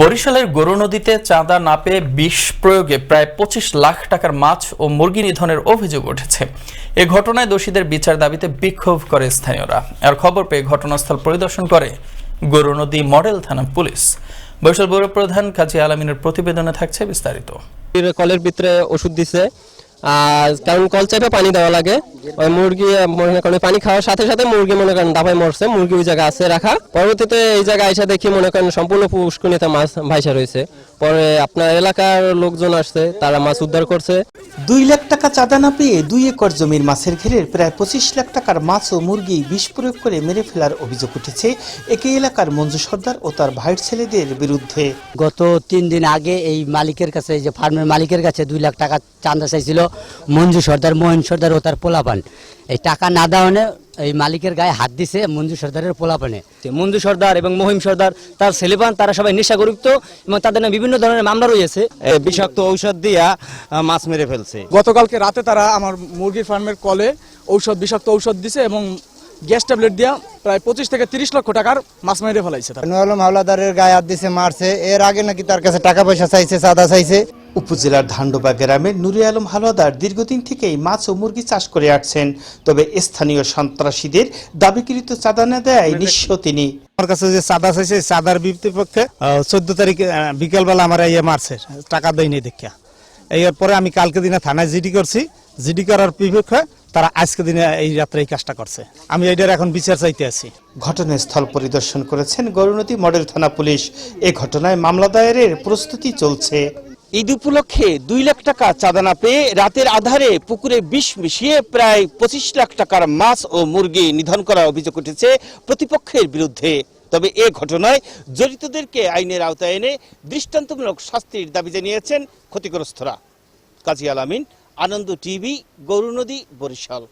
বরিশালের গরু নদীতে চাঁদা না পেয়ে বিষ প্রয়োগে প্রায় পঁচিশ লাখ টাকার মাছ ও মুরগি নিধনের অভিযোগ উঠেছে। এ ঘটনায় দোষীদের বিচার দাবিতে বিক্ষোভ করে স্থানীয়রা। আর খবর পেয়ে ঘটনাস্থল পরিদর্শন করে গরু নদী মডেল থানা পুলিশ। বরিশাল বড় প্রধান কাজী আলমিনের প্রতিবেদনে থাকছে বিস্তারিত। কলের ভিতরে ওষুধ দিছে, আর কারণ কল চাপে পানি দেওয়া লাগে। ওই মুরগি মনে করেন পানি খাওয়ার সাথে সাথে মুরগি মনে করেন দাবায় মরছে মুরগি ওই জায়গায় আছে রাখা। পরবর্তীতে এই জায়গায় এসে দেখি মনে করেন সম্পূর্ণ মাছ ভাইসা রয়েছে। পরে আপনার এলাকার লোকজন আসছে তারা মাছ উদ্ধার করছে। দুই লাখ টাকা চাঁদা না পেয়ে দুই একর জমির মাছের ঘেরের প্রায় পঁচিশ লাখ টাকার মাছ ও মুরগি বিষ প্রয়োগ করে মেরে ফেলার অভিযোগ উঠেছে একই এলাকার মঞ্জু সর্দার ও তার ভাইয়ের ছেলেদের বিরুদ্ধে। গত তিন দিন আগে এই মালিকের কাছে এই যে ফার্মের মালিকের কাছে দুই লাখ টাকা চাঁদা চাইছিল মঞ্জু সর্দার মোহন সর্দার ও তার পোলাপান। এই টাকা না দেওয়ানে এই মালিকের গায়ে হাত দিছে মঞ্জু সর্দারের পোলাপানে। মঞ্জু সর্দার এবং মহিম সর্দার তার ছেলেপান তারা সবাই নেশাগ্রস্ত এবং তাদের নামে বিভিন্ন ধরনের মামলা রয়েছে। বিষাক্ত ঔষধ দিয়া মাছ মেরে ফেলছে। গতকালকে রাতে তারা আমার মুরগির ফার্মের কলে ঔষধ বিষাক্ত ঔষধ দিছে এবং গ্যাস ট্যাবলেট দিয়া প্রায় পঁচিশ থেকে তিরিশ লক্ষ টাকার মাছ মেরে ফেলাইছে নুয়ালম হাওলাদারের গায়ে হাত দিছে মারছে। এর আগে নাকি তার কাছে টাকা পয়সা চাইছে চাঁদা চাইছে। উপজেলার ধান্ডবা গ্রামের নুরে আলম হালুয়াদার দীর্ঘদিন থেকেই মাছ ও মুরগি চাষ করে আসছেন। তবে স্থানীয় সন্ত্রাসীদের দাবিকৃত চাঁদা না দেয় নিঃস্ব তিনি। আমার কাছে যে চাঁদা চাইছে চাঁদার বিপক্ষে চোদ্দ তারিখ বিকেলবেলা আমার ইয়ে মারছে টাকা দেয়নি দেখা এর পরে আমি কালকে দিনে থানায় জিডি করছি। জিডি করার বিপক্ষে তারা আজকে দিনে এই রাত্রে এই কাজটা করছে। আমি এইটার এখন বিচার চাইতে আছি। ঘটনাস্থল পরিদর্শন করেছেন গরুনদী মডেল থানা পুলিশ। এ ঘটনায় মামলা দায়েরের প্রস্তুতি চলছে। ঈদ উপলক্ষে দুই লাখ টাকা চাঁদা না পেয়ে রাতের আধারে পুকুরে বিষ মিশিয়ে প্রায় পঁচিশ লাখ টাকার মাছ ও মুরগি নিধন করার অভিযোগ উঠেছে প্রতিপক্ষের বিরুদ্ধে। তবে এ ঘটনায় জড়িতদেরকে আইনের আওতায় এনে দৃষ্টান্তমূলক শাস্তির দাবি জানিয়েছেন ক্ষতিগ্রস্তরা। কাজী আলামিন আনন্দ টিভি, গৌরনদী, বরিশাল।